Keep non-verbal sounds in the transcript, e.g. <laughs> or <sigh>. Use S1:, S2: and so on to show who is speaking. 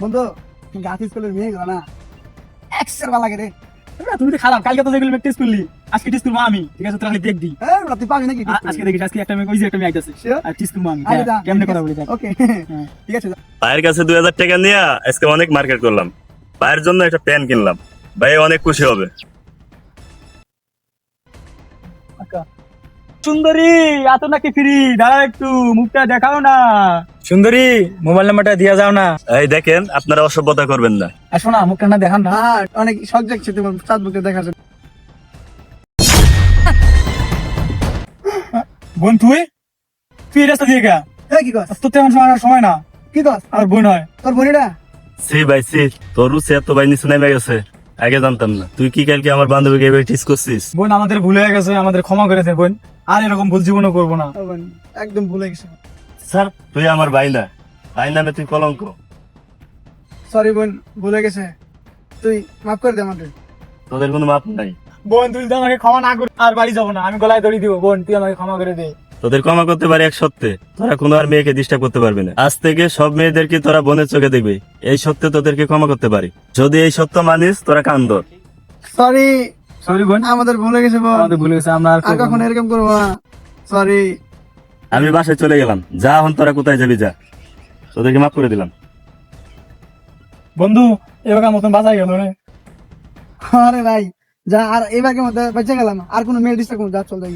S1: বন্ধু গাছ স্কুলের মেয়ে গো না। একশো ভালো লাগে রে।
S2: তুমি তো খারাপ কালকে তো যেগুলো টেস্ট করলি আজকে টেস্ট করব আমি ঠিক আছে? তোরা দেখ দি
S1: তুই পাবি নাকি
S2: আজকে দেখিস আজকে একটা মেয়ে ওই যে একটা মেয়ে আইতাছে। আর টেস্ট করব আমি হ্যাঁ, কেমনে
S1: ঠিক
S2: কথা
S1: আছে।
S2: বলি
S1: ওকে
S2: হ্যাঁ। <laughs>
S1: ঠিক আছে
S3: ভাইয়ের কাছে দুই হাজার টাকা নিয়ে আজকে অনেক মার্কেট করলাম। ভাইয়ের জন্য একটা প্যান কিনলাম। ভাই অনেক খুশি হবে।
S2: সুন্দরী এত নাকি ফ্রি দাঁড়াও একটু মুখটা দেখাও না।
S4: সুন্দরী মোবাইল নাম্বারটা দিয়া যাও না।
S3: এই দেখেন আপনারা অসভ্যতা করবেন না।
S2: আসো না মুখটা না দেখান না।
S1: অনেক শখ দেখছে তোমার চাঁদ বুকে দেখার জন্য।
S2: বোন তুই তুই রাস্তা দিয়ে গা।
S1: এই কি কস?
S2: তোর তেমন সময় সময় না।
S1: কি কস?
S2: আর বোন হয়।
S1: তোর বোনিরা?
S3: সি ভাই সি। তোর রুচি এত ভাই নিচে নেমে গেছে। আগে জানতাম না। তুই কি কালকে আমার বান্ধবীকে এবার টিস করছিস?
S2: বোন আমাদের ভুল হয়ে গেছে আমাদের ক্ষমা করে দে বোন। আর এরকম ভুল জীবনও করব না।
S1: বোন, একদম ভুলে গেছে।
S3: স্যার তুই আমার ভাই না ভাই নামে তুই কলঙ্ক।
S1: সরি বোন ভুলে গেছে। তুই মাফ করে দে আমাকে।
S3: তোদের কোনো মাপ নাই।
S2: বোন তুই যদি আমাকে ক্ষমা না কর আর বাড়ি যাব না আমি গলায় দড়ি দিব। বোন তুই আমাকে ক্ষমা করে দে।
S3: তোদের ক্ষমা করতে পারি এক সত্যি। তোরা কোনো আর মেয়েকে ডিস্টার্ব করতে পারবি না। আজ থেকে সব মেয়েদেরকে তোরা বোনের চোখে দেখবি। এই সত্যে তোদেরকে ক্ষমা করতে পারি। যদি এই সত্য মানিস তোরা কান্দর।
S1: সরি
S2: সরি বোন।
S1: আমাদের ভুলে গেছে বোন।
S2: আমাদের ভুল গেছে আমরা আর
S1: কখন এরকম করব না। সরি
S3: আমি বাসায় চলে গেলাম। যা এখন তোরা কোথায় যাবি যা। তোদেরকে মাফ করে দিলাম।
S2: বন্ধু এবার মতন বাঁচা গেল রে।
S1: আরে ভাই যা আর এবারকে মধ্যে বেঁচে গেলাম। আর কোনো মেয়ে ডিস্টার্ব যা চল যাই